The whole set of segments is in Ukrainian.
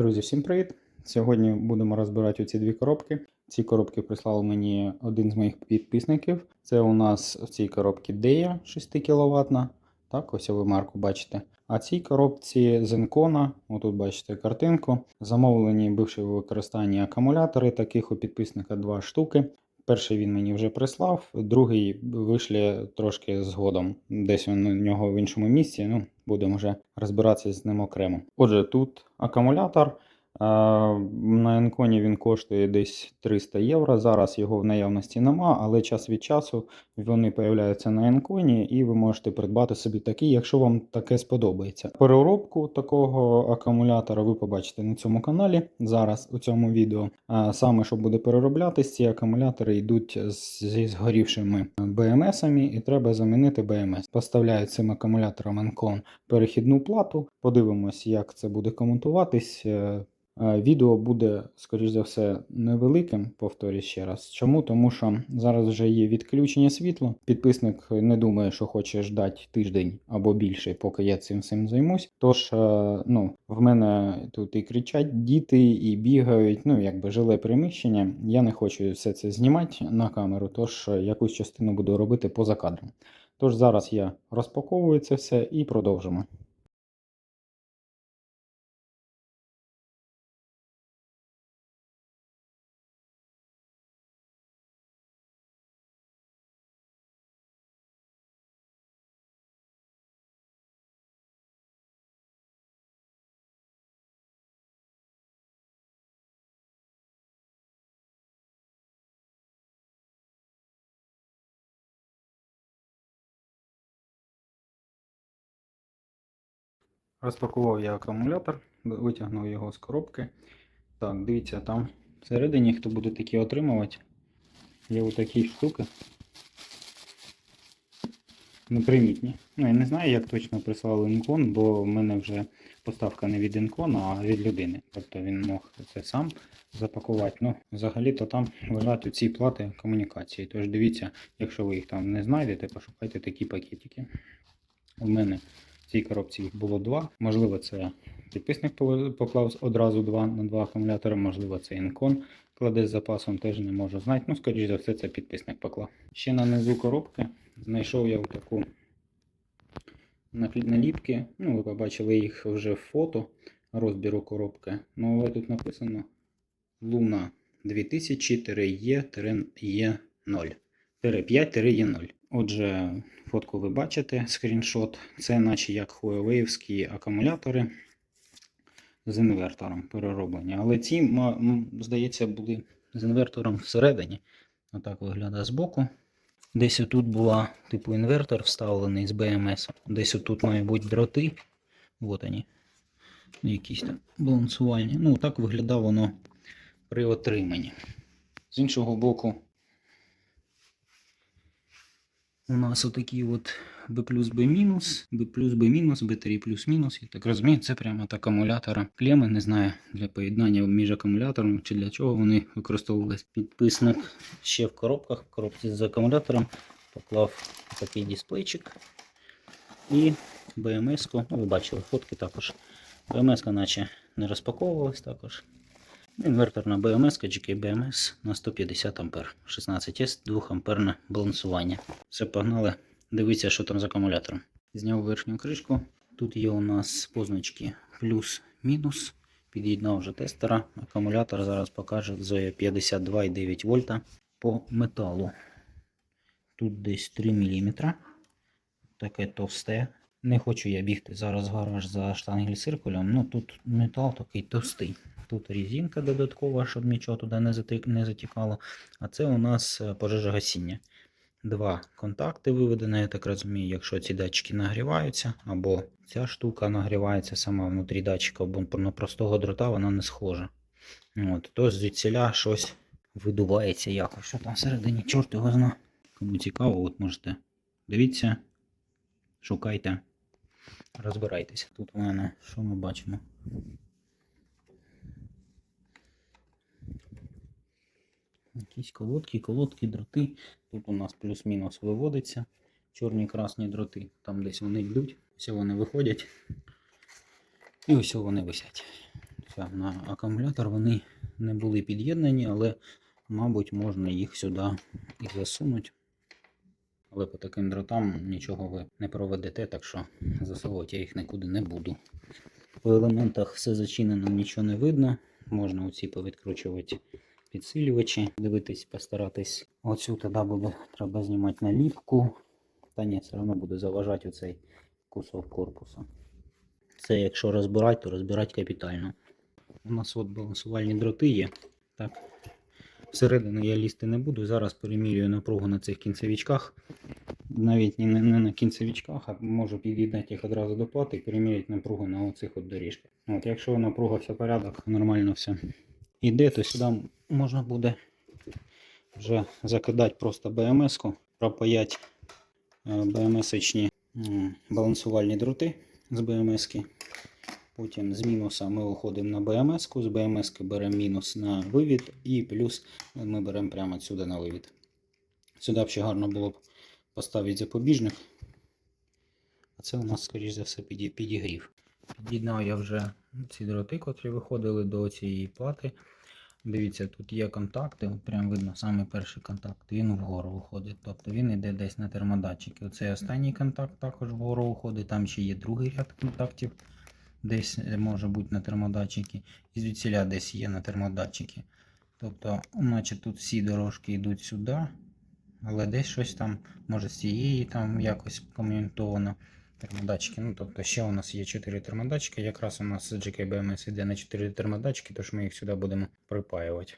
Друзі, всім привіт! Сьогодні будемо розбирати ці дві коробки. Ці коробки прислав мені один з моїх підписників. Це у нас в цій коробці Deya 6 кВт. Так, ось ви марку бачите. А цій коробці Zencona, отут бачите картинку. Замовлені бивши в використанні акумулятори. Таких у підписника два штуки. Перший він мені вже прислав, другий вишле трошки згодом. Десь у нього в іншому місці. Ну, будемо вже розбиратися з ним окремо. Отже, тут акумулятор. На Енконі він коштує десь 300 євро. Зараз його в наявності нема, але час від часу вони появляються на Енконі, і ви можете придбати собі такий, якщо вам таке сподобається. Переробку такого акумулятора ви побачите на цьому каналі зараз у цьому відео. Саме, що буде перероблятись, ці акумулятори йдуть зі згорівшими БМСами, і треба замінити БМС. Поставляють цим акумулятором Encon перехідну плату. Подивимось, як це буде коментуватись. Е, Відео буде, скоріш за все, невеликим, повторюю ще раз. Чому? Тому що зараз вже є відключення світла. Підписник не думає, що хоче ждати тиждень або більше, поки я цим всім займусь. Тож, е, ну, в мене тут і кричать діти, і бігають, ну, якби жиле приміщення. Я не хочу все це знімати на камеру, тож е, якусь частину буду робити поза кадром. Тож зараз я розпаковую це все і продовжимо. Розпакував я акумулятор, витягнув його з коробки. Так, дивіться, там всередині, хто буде такі отримувати, є отакі штуки. Непримітні. Ну, я не знаю, як точно прислали Incon, бо в мене вже поставка не від Incon, а від людини. Тобто він мог це сам запакувати. Ну, взагалі-то там лежать ці плати комунікації. Тож дивіться, якщо ви їх там не знайдете, пошукайте такі пакетики. У мене цій коробці їх було два. Можливо, це підписник поклав одразу два на два акумулятори, можливо, це Incon кладе з запасом, теж не можу знати. Ну, скоріш за все, це підписник поклав. Ще на низу коробки знайшов я таку наліпки. Ну, ви побачили їх вже в фото розбіру коробки. Ну, але тут написано Луна 2000-E-E0. 5-E0. Отже, фотку ви бачите, скріншот. Це наче як Huawei акумулятори з інвертором перероблені. Але ці, здається, були з інвертором всередині. Отак виглядає збоку. Десь отут була типу інвертор вставлений з BMS. Десь отут мають бути дроти. От вони. Якісь там балансувальні. Ну, так виглядало воно при отриманні. З іншого боку, у нас отакі от B плюс B мінус, B плюс B мінус, B3 плюс мінус. Я так розумію, це прямо от акумулятора. Клеми, не знаю, для поєднання між акумулятором чи для чого вони використовувались. Підписник ще в коробках, в коробці з акумулятором поклав такий дисплейчик. І BMS-ку, ну ви бачили фотки також. BMS-ка наче не розпаковувалась також. Інверторна BMS, GK BMS на 150 А, 16С, 2 амперне балансування. Все, погнали. Дивіться, що там з акумулятором. Зняв верхню кришку. Тут є у нас позначки плюс-мінус. Під'єднав вже тестера. Акумулятор зараз покаже Zoya 52,9 вольта по металу. Тут десь 3 мм. Таке товсте. Не хочу я бігти зараз в гараж за штангель-циркулем. Ну тут метал такий товстий. Тут резинка додаткова, щоб нічого туди не затікало. А це у нас е, пожежогасіння. Два контакти виведені, я так розумію, якщо ці датчики нагріваються, або ця штука нагрівається сама внутрі датчика, бо на простого дрота вона не схожа. От, то звідсіля щось видувається якось. Що там всередині, чорт його зна. Кому цікаво, от можете дивіться, шукайте, розбирайтеся. Тут у мене що ми бачимо? Якісь колодки, колодки, дроти. Тут у нас плюс-мінус виводиться. Чорні красні дроти. Там десь вони йдуть. Ось вони виходять. І ось вони висять. під'єднуються на акумулятор. Вони не були під'єднані, але, мабуть, можна їх сюди і засунути. Але по таким дротам нічого ви не проведете, так що засовувати я їх нікуди не буду. По елементах все зачинено, нічого не видно. Можна оці повідкручувати підсилювачі, дивитись, постаратись. Оцю тоді буде треба знімати наліпку. Та ні, все одно буде заважати оцей кусок корпусу. Це якщо розбирати, то розбирати капітально. У нас от балансувальні дроти є. Так. Всередину я лізти не буду. Зараз перемірюю напругу на цих кінцевичках. Навіть не, не, на кінцевичках, а можу під'єднати їх одразу до плати і переміряти напругу на оцих от доріжках. От, якщо напруга все порядок, нормально все іде, то сюди можна буде вже закидати просто БМС-ку, пропаять БМС-ічні балансувальні дроти з БМС-ки. Потім з мінуса ми уходимо на БМС-ку, з БМС-ки беремо мінус на вивід і плюс ми беремо прямо сюди на вивід. Сюди б ще гарно було б поставити запобіжник. А це у нас, скоріш за все, підігрів. Під'єднав я вже ці дроти, котрі виходили до цієї плати. Дивіться, тут є контакти, прям видно саме перший контакт, він вгору виходить. Тобто він йде десь на термодатчики. Оцей останній контакт також вгору виходить, там ще є другий ряд контактів, десь е, може бути на термодатчики, і звідсіля десь є на термодатчики. Тобто, наче тут всі дорожки йдуть сюди, але десь щось там, може з цієї там якось коментовано. Термодатчики. Ну, тобто ще у нас є 4 термодатчики. Якраз у нас GKBMS йде на 4 термодатчики, тож ми їх сюди будемо припаювати.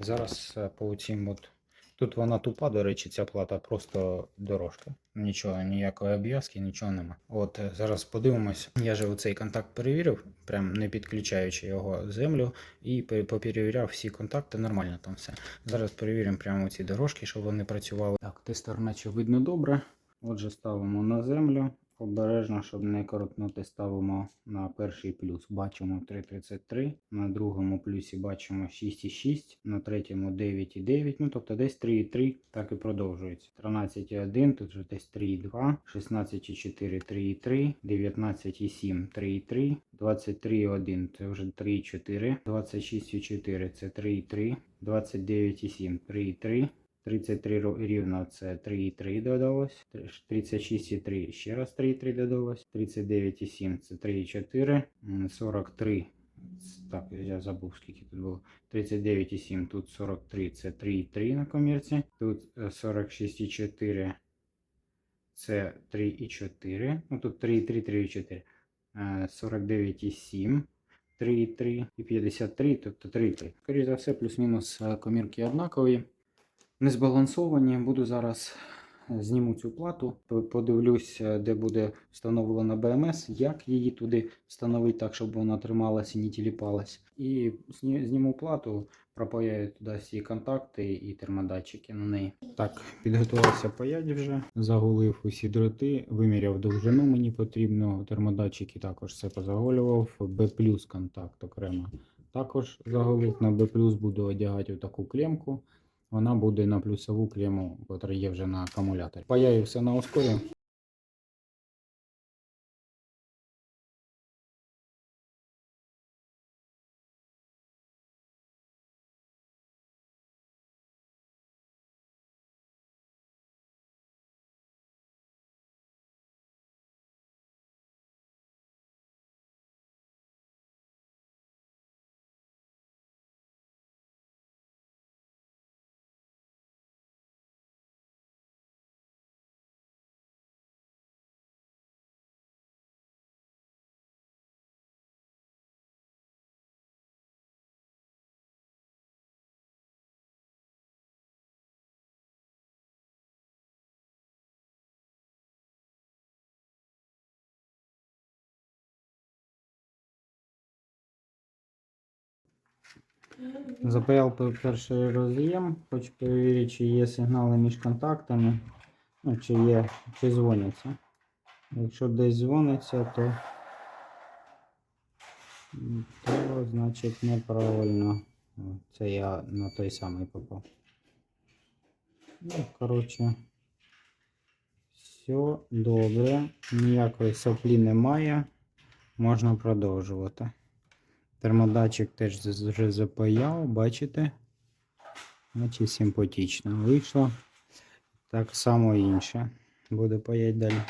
Зараз е, по цим от. Тут вона тупа, до речі, ця плата просто дорожка. Нічого, ніякої обв'язки, нічого нема. От е, зараз подивимось. Я же цей контакт перевірив, прям не підключаючи його землю, і поперевіряв всі контакти, нормально там все. Зараз перевіримо прямо ці дорожки, щоб вони працювали. Так, тестер наче видно добре. Отже, ставимо на землю. Обережно, щоб не коротнути, ставимо на перший плюс. Бачимо 3,33, на другому плюсі бачимо 6,6, на третьому 9,9, ну тобто десь 3,3, так і продовжується. 13,1, тут вже десь 3,2, 16,4, 3,3, 19,7, 3,3, 23,1, це вже 3,4, 26,4, це 3,3, 29,7, 3,3, 33 ро- рівно це 3,3 додалось. 36,3 ще раз 3,3 додалось. 39,7 це 3,4. М, 43. ц- Так, я забув скільки тут було. 39,7 тут 43 це 3,3 на комірці. Тут е, 46,4 це 3,4. Ну тут 3,3, 3,4. Е, 49,7. 3,3 і 53, тобто 3,3. Скоріше за все, плюс-мінус е, комірки однакові не збалансовані. Буду зараз е, зніму цю плату, подивлюсь, е, де буде встановлена БМС, як її туди встановити так, щоб вона трималась і не тіліпалась. І зніму плату, пропаяю туди всі контакти і термодатчики на неї. Так, підготувався паять вже, загулив усі дроти, виміряв довжину мені потрібно, термодатчики також все позаголював, B плюс контакт окремо. Також заголив на плюс буду одягати отаку клемку вона буде на плюсову клему, яка є вже на акумуляторі. Паяю все на ускорі. Запаяв перший роз'єм, хочу перевірити, чи є сигнали між контактами, ну, чи є, чи дзвоняться. Якщо десь дзвониться, то, то значить неправильно. Це я на той самий попав. Ну, коротше, все добре, ніякої соплі немає, можна продовжувати. Термодатчик теж вже запаяв, бачите? Значить симпатично вийшло. Так само інше. Буде паять далі.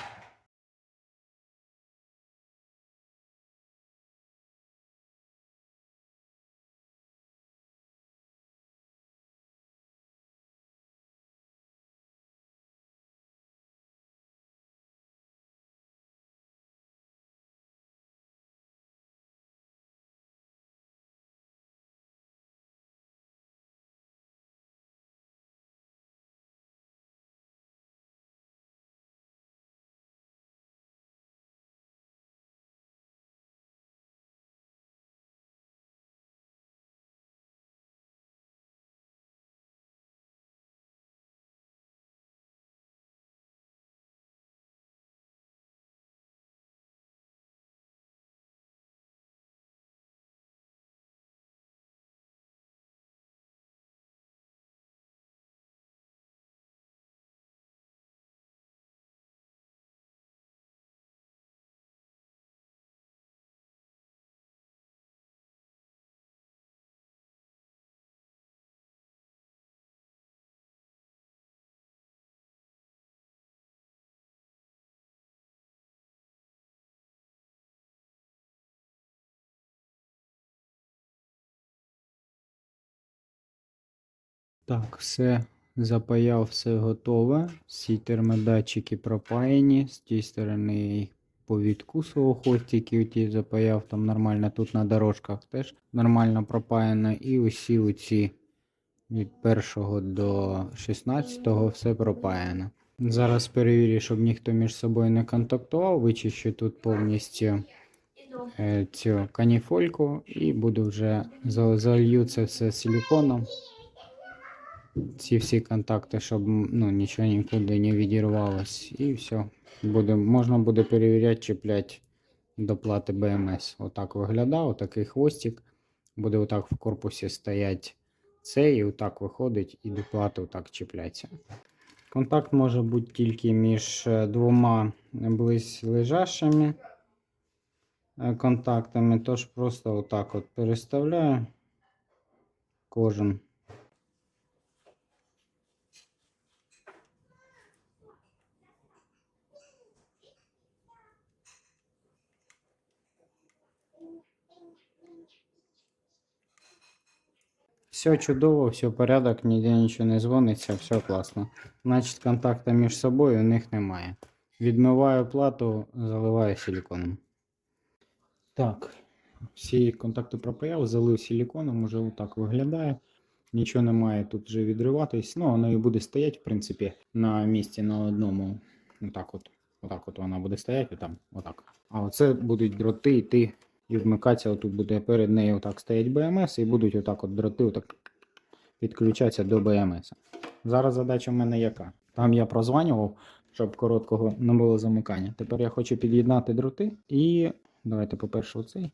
Так, все запаяв, все готове. Всі термодатчики пропаяні. З тієї сторони я їх повідкусував хвостики, ті запаяв там нормально. Тут на дорожках теж нормально пропаяно. І усі оці від 1 до 16 все пропаяно. Зараз перевірю, щоб ніхто між собою не контактував. Вичищу тут повністю е, цю каніфольку і буду вже за- залью це все силіконом ці всі контакти, щоб ну, нічого нікуди не відірвалось. І все. Буде, можна буде перевіряти, чіплять до плати БМС. Отак виглядав, отакий хвостик. Буде отак в корпусі стоять цей, і отак виходить, і до плати отак чіпляться. Контакт може бути тільки між е, двома близлежащими е, контактами, тож просто отак от переставляю кожен. Все чудово, все порядок, ніде нічого не дзвониться, все класно. Значить, контакту між собою у них немає. Відмиваю плату, заливаю силіконом. Так, всі контакти пропаяв, залив силіконом, уже отак виглядає. Нічого немає тут вже відриватись. Ну, воно і буде стояти, в принципі, на місці на одному. Отак от. Отак от вона буде стояти, там, отак. А оце будуть дроти йти і вмикатися. Отут буде перед нею отак стоять БМС, і будуть отак от дроти отак підключатися до БМС. Зараз задача в мене яка? Там я прозванював, щоб короткого не було замикання. Тепер я хочу під'єднати дроти і. Давайте, по-перше, оцей.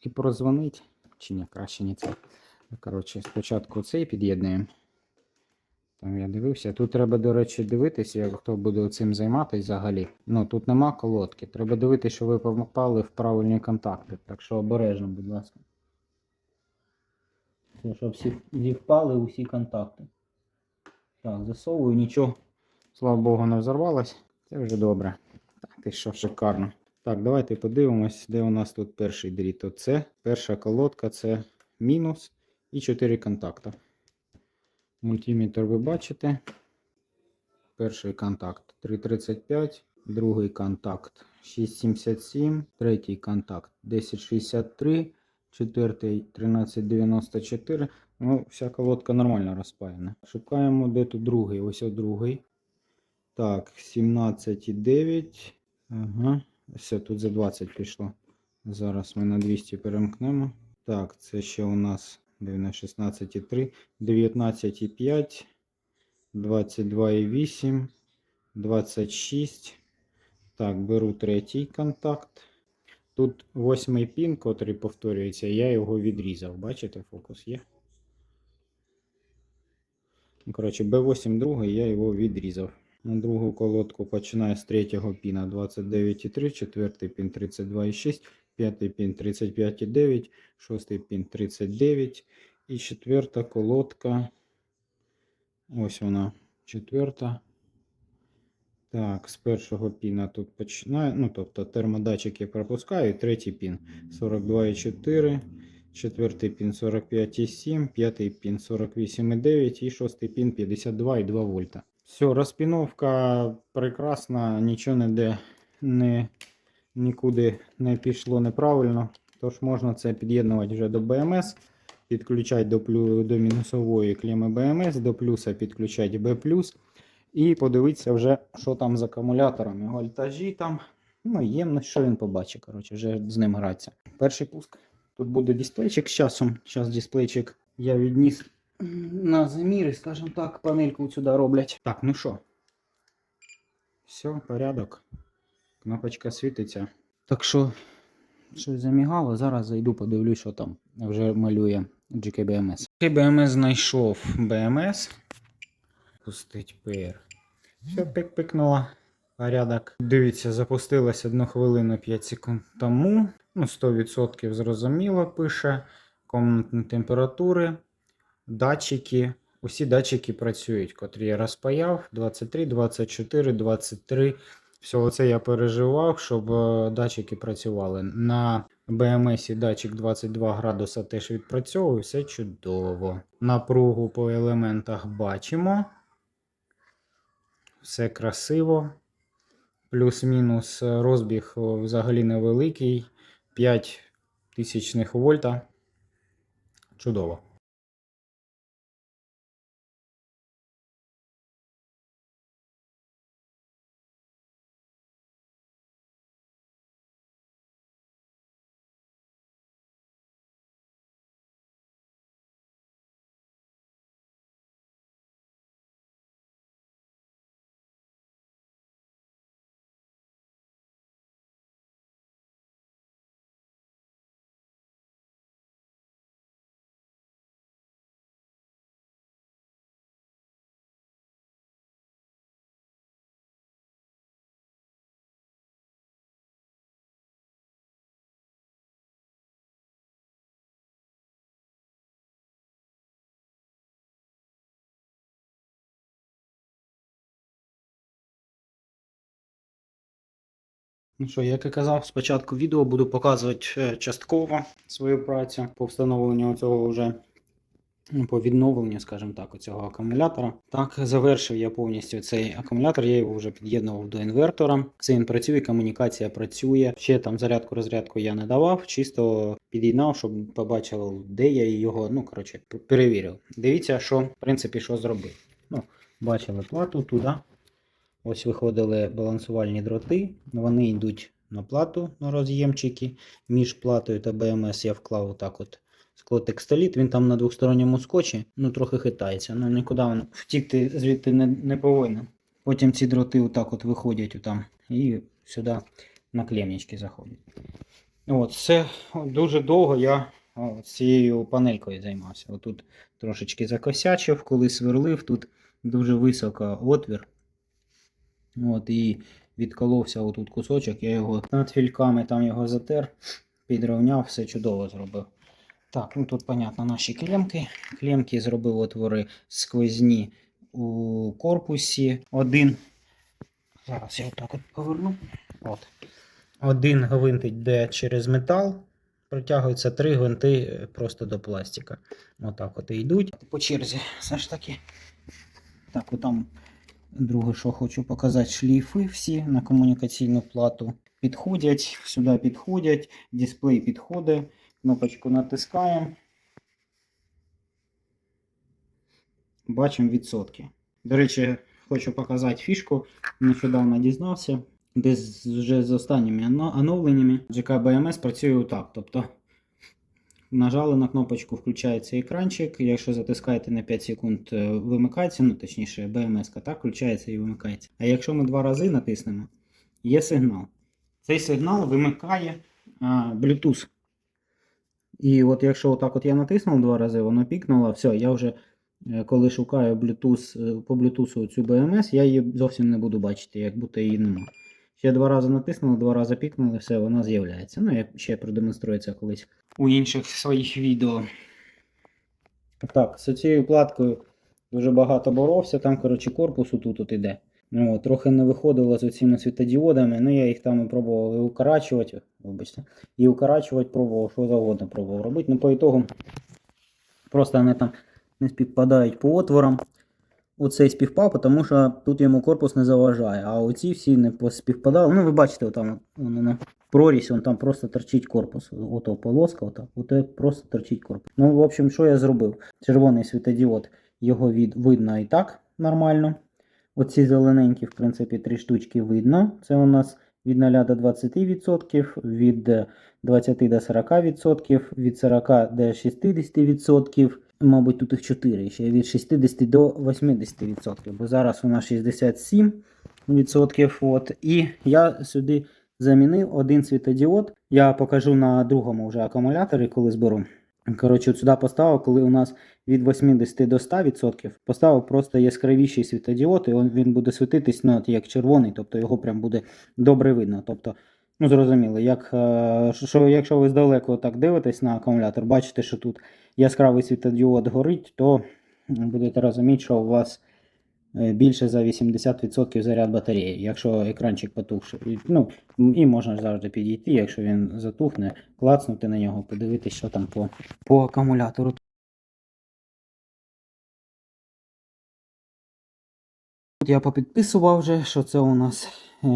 І прозвонити. Чи ні, краще не це. Коротше, спочатку цей під'єднуємо. Там я дивився. Тут треба, до речі, дивитися, як хто буде цим займатися взагалі. Ну, тут нема колодки. Треба дивитися, що ви попали в правильні контакти. Так що обережно, будь ласка. Це, щоб всі зівпали усі контакти. Так, засовую, нічого, слава Богу, не взорвалось. Це вже добре. Так, ти що, шикарно. Так, давайте подивимось, де у нас тут перший дріт. Оце перша колодка, це мінус і 4 контакти. Мультиметр ви бачите. Перший контакт 3.35, другий контакт 6.77, третій контакт 10.63, четвертий 13.94. Ну, вся колодка нормально розпаяна. Шукаємо, де тут другий. Ось от другий. Так, 17.9. Ага. Все, тут за 20 пішло. Зараз ми на 200 перемкнемо. Так, це ще у нас де на 16,3, 19,5, 22,8, 26. Так, беру третій контакт. Тут восьмий пін, котрий повторюється, я його відрізав. Бачите, фокус є. Коротше, B8 другий, я його відрізав. На другу колодку починаю з третього піна 29,3, четвертий пін 32,6, п'ятий пін 35,9, шостий пін 39 і четверта колодка. Ось вона, четверта. Так, з першого піна тут починаю. Ну, тобто термодатчик я пропускаю, третій пін 42,4, четвертий пін 45,7, п'ятий пін 48,9 і шостий пін 52,2 вольта. Все, розпіновка прекрасна, нічого не де не, нікуди не пішло неправильно. Тож можна це під'єднувати вже до БМС, підключати до, до мінусової клеми БМС, до плюса підключати B+. І подивитися вже, що там з акумуляторами. Вольтажі там. Ну, ємність, що він побачить. Коротше, вже з ним гратися. Перший пуск. Тут буде дисплейчик з часом. Зараз дисплейчик я відніс на заміри, скажімо так, панельку сюди роблять. Так, ну що. Все, порядок. Кнопочка світиться. Так що, щось замігало. Зараз зайду, подивлюсь, що там вже малює GKBMS. GKBMS знайшов BMS. Пустить PR. Все, пик-пикнула. Порядок. Дивіться, запустилась 1 хвилину 5 секунд тому. Ну, 100% зрозуміло пише. Комнатні температури, датчики. Усі датчики працюють, котрі я розпаяв. 23, 24, 23. Все це я переживав, щоб е, датчики працювали. На BMS датчик 22 градуса теж відпрацьовує, все чудово. Напругу по елементах бачимо. Все красиво. Плюс-мінус е, розбіг взагалі невеликий. 5 тисячних вольта. Чудово. Ну що, як і казав, спочатку відео буду показувати е, частково свою працю по встановленню цього вже ну, по відновленню, скажімо так, цього акумулятора. Так, завершив я повністю цей акумулятор, я його вже під'єднував до інвертора. Це він працює, комунікація працює. Ще там зарядку розрядку я не давав, чисто під'єднав, щоб побачив, де я його, ну коротше, перевірив. Дивіться, що в принципі що зробив. Ну, бачили плату туди. Ось виходили балансувальні дроти, вони йдуть на плату на роз'ємчики. Між платою та БМС я вклав отак от склотекстоліт. Він там на двосторонньому скотчі, ну трохи хитається. Ну нікуди він втікти звідти не, не повинен. Потім ці дроти отак от виходять отам і сюди на клемнички заходять. От, це дуже довго я о, цією панелькою займався. Отут трошечки закосячив, коли сверлив, тут дуже високо отвір. От, і відколовся отут кусочок, я його над фільками там його затер, підрівняв, все чудово зробив. Так, ну тут, понятно, наші клемки. Клемки зробив отвори сквозні у корпусі. Один. Зараз я отак от поверну. От. Один гвинт йде через метал. Притягуються три гвинти е, просто до пластика. Отак от і йдуть. По черзі, все ж таки. Так, отам Друге, що хочу показати, шліфи всі на комунікаційну плату підходять, сюди підходять, дисплей підходить, кнопочку натискаємо. Бачимо відсотки. До речі, хочу показати фішку. Нещодавно дізнався, десь вже з останніми оновленнями GKBMS працює отак. Тобто Нажали на кнопочку, включається екранчик. Якщо затискаєте на 5 секунд, е, вимикається, ну точніше, BMS так включається і вимикається. А якщо ми два рази натиснемо, є сигнал. Цей сигнал вимикає а, Bluetooth. І от якщо отак от я натиснув два рази, воно пікнуло, все, я вже е, коли шукаю Bluetooth, е, по Bluetooth цю BMS, я її зовсім не буду бачити, як будто її нема. Ще два рази натиснули, два рази пікнули, все, вона з'являється. Ну, я ще продемонструю це колись у інших своїх відео. Так, з цією платкою дуже багато боровся, там, коротше, корпус тут от іде. Ну, трохи не виходило з цими світодіодами, ну я їх там і пробував і укорачувати, вибачте, і укорачувати пробував, що завгодно пробував робити. Ну, по ітогу просто вони там не співпадають по отворам. Оцей співпав, тому що тут йому корпус не заважає, а оці всі не співпадали. Ну, ви бачите, там воно прорізь, он там просто торчить корпус. Ото полоска, ото, ото просто торчить корпус. Ну, в общем, що я зробив? Червоний світодіод, його від, видно і так нормально. Оці зелененькі, в принципі, три штучки видно. Це у нас від 0 до 20%, від 20 до 40%, від 40 до 60%. Мабуть, тут їх 4, ще від 60 до 80%, бо зараз нас 67%. От. І я сюди замінив один світодіод. Я покажу на другому вже акумуляторі, коли зберу. Коротше, сюди поставив, коли у нас від 80 до 100%, поставив просто яскравіший світодіод, і він буде світитись ну, як червоний, тобто його прям буде добре видно. Тобто, ну зрозуміло, як, е, що, якщо ви здалеку так дивитесь на акумулятор, бачите, що тут яскравий світодіод горить, то будете розуміти, що у вас е, більше за 80% заряд батареї, якщо екранчик потухший. Ну, і можна завжди підійти, якщо він затухне, клацнути на нього, подивитися, що там по, по акумулятору. Тут я попідписував вже, що це у нас е,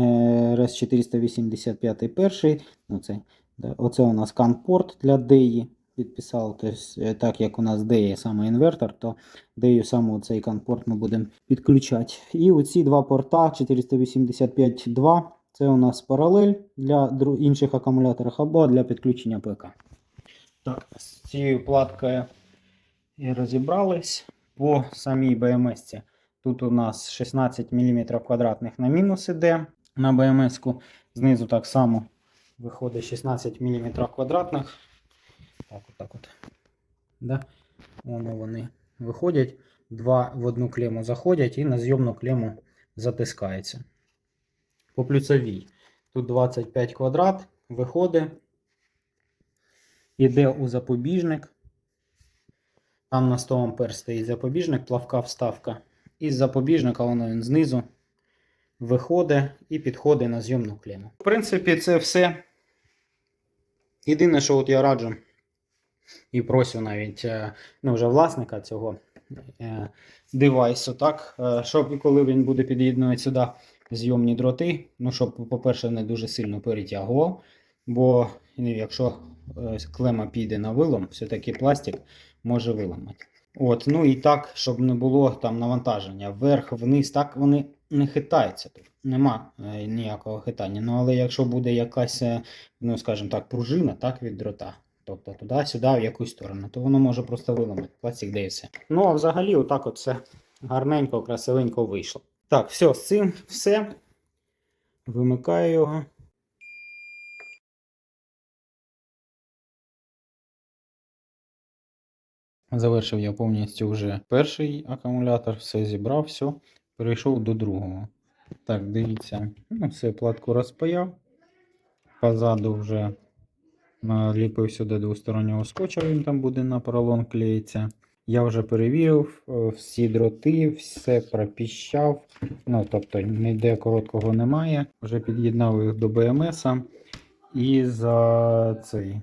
RS485 перший. Ну, це, оце у нас CAN-порт для DEI. Підписав, тобто, е, так як у нас DEI саме інвертор, то DEI саме цей CAN-порт ми будемо підключати. І оці два порта 485.2 це у нас паралель для інших акумуляторів або для підключення ПК. Так, з цією платкою і розібрались по самій. -ці. Тут у нас 16 мм квадратних на мінус іде на BMS. -ку. Знизу так само виходить 16 мм квадратних. Так, отак от. Да? Воно вони виходять. Два в одну клему заходять і на зйомну клему затискається. По плюсовій. Тут 25 квадрат виходить. Іде у запобіжник. Там на 100 ампер стоїть запобіжник, плавка вставка. Із запобіжника воно він знизу виходить і підходить на зйомну клему. В принципі, це все. Єдине, що от я раджу і просю навіть е, ну, вже власника цього е, девайсу, так, е, щоб коли він буде під'єднувати сюди зйомні дроти, ну, щоб, по-перше, не дуже сильно перетягував, бо ну, якщо клема піде на вилом, все-таки пластик може виламати. От, ну і так, щоб не було там навантаження вверх, вниз, так вони не хитаються тут. Нема е, ніякого хитання. Ну, але якщо буде якась, е, ну скажімо так, пружина так, від дрота, тобто туди-сюди, в якусь сторону, то воно може просто виламати. Пластик де. Ну, а взагалі, отак от все гарненько, красивенько вийшло. Так, все, з цим все. Вимикаю його. Завершив я повністю вже перший акумулятор, все зібрав, все, перейшов до другого. Так, дивіться, ну, все, платку розпаяв. Позаду вже наліпив сюди двостороннього скотча, він там буде на поролон клеїться. Я вже перевірив е, всі дроти, все пропіщав. Ну, тобто ніде короткого немає. Вже під'єднав їх до БМС. І за цей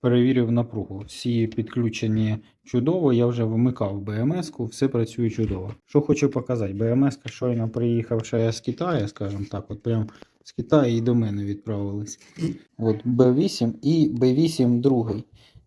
перевірив напругу. Всі підключені чудово. Я вже вимикав БМС-ку, все працює чудово. Що хочу показати, БМС-ка щойно приїхав ще з Китаю, скажімо так, от прям з Китаю і до мене відправились. От Б8 і Б8 другий.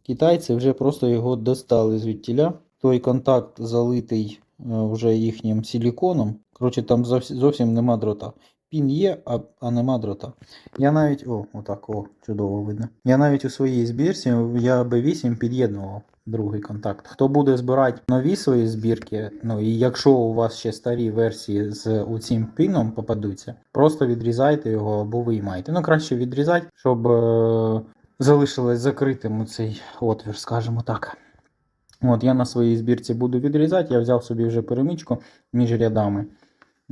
Китайці вже просто його достали звідтіля. Той контакт залитий е, вже їхнім силіконом. Коротше, там зовсім нема дрота. Пін є, а, а нема дрота. Я навіть. О, отак, о, чудово видно. Я навіть у своїй збірці я B8 під'єднував другий контакт. Хто буде збирати нові свої збірки, ну і якщо у вас ще старі версії з цим піном попадуться, просто відрізайте його або виймайте. Ну, краще відрізати, щоб е- залишилось закритим цей отвір, скажімо так. От я на своїй збірці буду відрізати, я взяв собі вже перемичку між рядами.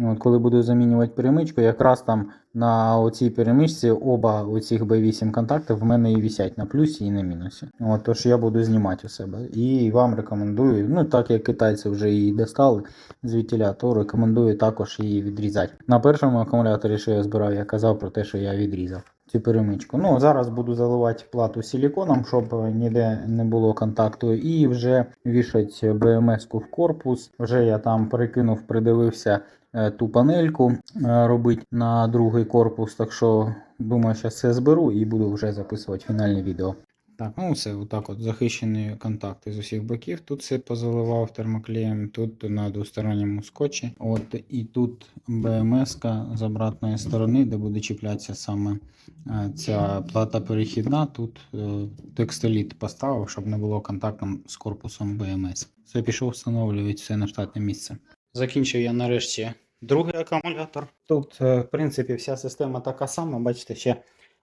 От, коли буду замінювати перемичку, якраз там на оцій перемичці оба оцих B8 контакти в мене і висять на плюсі і на мінусі. От, тож я буду знімати у себе. І вам рекомендую, ну так як китайці вже її достали звідтіля, то рекомендую також її відрізати. На першому акумуляторі, що я збирав, я казав про те, що я відрізав цю перемичку. Ну, зараз буду заливати плату силіконом, щоб ніде не було контакту, і вже вішать БМС-ку в корпус. Вже я там перекинув, придивився ту панельку е, робити на другий корпус. Так що думаю, що все зберу і буду вже записувати фінальне відео. Так, ну все, отак от захищені контакти з усіх боків. Тут все позаливав термоклеєм, тут на двосторонньому скотчі. От і тут БМС з обратної сторони, де буде чіплятися саме е, ця плата перехідна. Тут е, текстоліт поставив, щоб не було контактом з корпусом БМС. Все пішов встановлювати все на штатне місце. Закінчив я нарешті другий акумулятор. Тут, е, в принципі, вся система така сама. Бачите, ще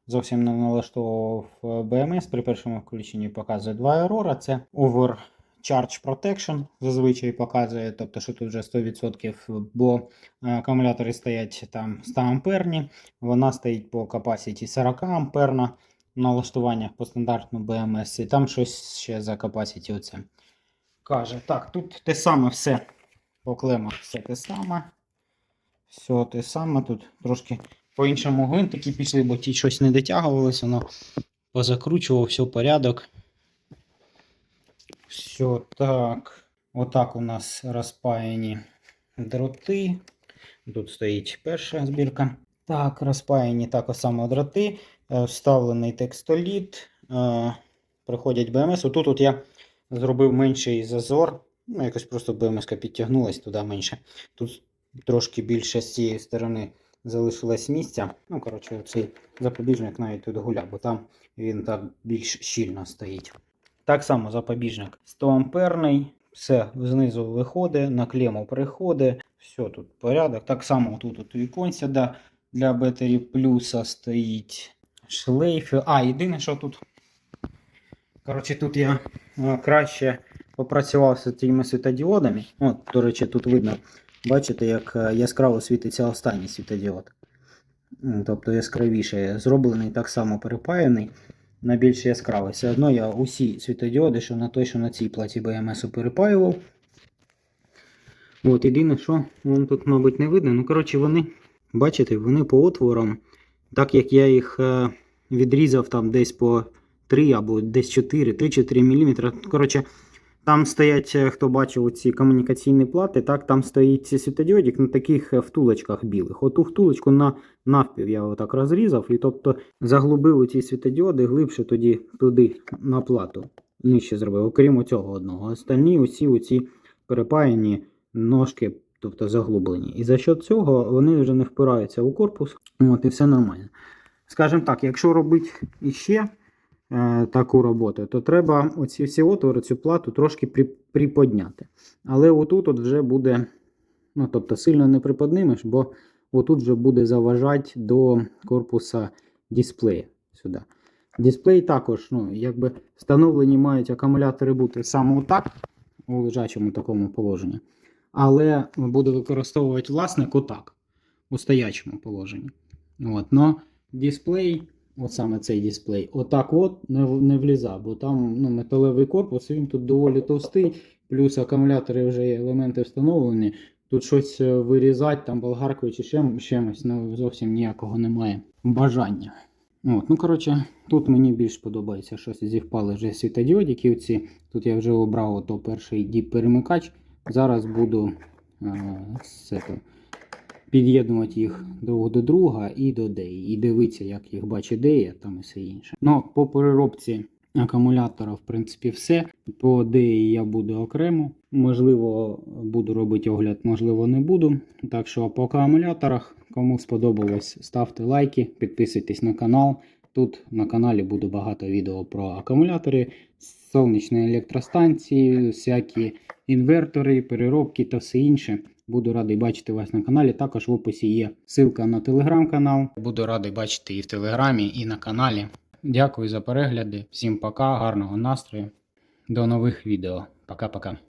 зовсім не налаштовував е, BMS. При першому включенні показує 2 ерора. Це Overcharge Protection зазвичай показує, тобто, що тут вже 100%, бо е, акумулятори стоять там 100 амперні, вона стоїть по capacity 40 амперна налаштування по стандартному BMS, і там щось ще за capacity оце каже. Так, тут те саме все по все те саме. Все те саме. Тут трошки по-іншому гвинтики пішли, бо ті щось не дотягувалися, воно позакручував, все порядок. Все так. Отак у нас розпаяні дроти. Тут стоїть перша збірка. Так, розпаяні також само дроти. Е, Вставлений текстоліт. Е, Приходять БМС. Отут от я зробив менший зазор. Ну, якось просто БМС підтягнулась туди менше. Тут трошки більше з цієї сторони залишилось місця. Ну, коротше, цей запобіжник навіть тут гуляв, бо там він так більш щільно стоїть. Так само запобіжник 100 амперний, все знизу виходить, на клему приходить, все тут порядок. Так само тут от віконця да, для бетері плюса стоїть шлейф. А, єдине, що тут. Коротше, тут я краще попрацював з цими світодіодами. От, до речі, тут видно, бачите, як е, яскраво світиться останній світодіод. Тобто яскравіше зроблений, так само перепаяний на більш яскравий. Все одно я усі світодіоди, що на той, що на цій платі BMS перепаював. От, єдине, що вам тут, мабуть, не видно. Ну, коротше, вони, бачите, вони по отворам, так як я їх е, відрізав там десь по 3 або десь 4, 3-4 мм. Коротше, там стоять, е, хто бачив ці комунікаційні плати, так, там стоїть світодіодик на таких е, втулочках білих. Оту втулочку на навпів я отак розрізав, і тобто заглубив ці світодіоди глибше тоді туди на плату. Нижче зробив, окрім цього одного. Остальні усі оці перепаяні ножки, тобто заглублені. І за счет цього вони вже не впираються у корпус. От, і все нормально. Скажімо так, якщо робити іще таку роботу, то треба оці всі отвори, цю плату трошки при, приподняти. Але отут от вже буде, ну тобто сильно не приподнимеш, бо отут вже буде заважати до корпуса дисплея сюди. Дисплей також, ну, якби встановлені мають акумулятори бути саме отак, у лежачому такому положенні. Але буду використовувати власник отак, у стоячому положенні. От, но дисплей, от саме цей дисплей, отак от не, не влізав, бо там ну, металевий корпус, він тут доволі товстий, плюс акумулятори вже є елементи встановлені. Тут щось е, вирізати, там болгаркою чи ще, чимось, ну зовсім ніякого немає бажання. От, ну, коротше, тут мені більш подобається щось зі впали вже світодіодики. Оці. Тут я вже обрав ото перший діп перемикач. Зараз буду е, з під'єднувати їх друг до друга і до деї. І дивитися, як їх бачить дея, там і все інше. Ну, по переробці акумулятора, в принципі, все. По деї я буду окремо. Можливо, буду робити огляд, можливо, не буду. Так що по акумуляторах, кому сподобалось, ставте лайки, підписуйтесь на канал. Тут на каналі буде багато відео про акумулятори, сонячні електростанції, всякі інвертори, переробки та все інше. Буду радий бачити вас на каналі. Також в описі є ссылка на телеграм-канал. Буду радий бачити і в телеграмі, і на каналі. Дякую за перегляди. Всім пока, гарного настрою. До нових відео. Пока-пока.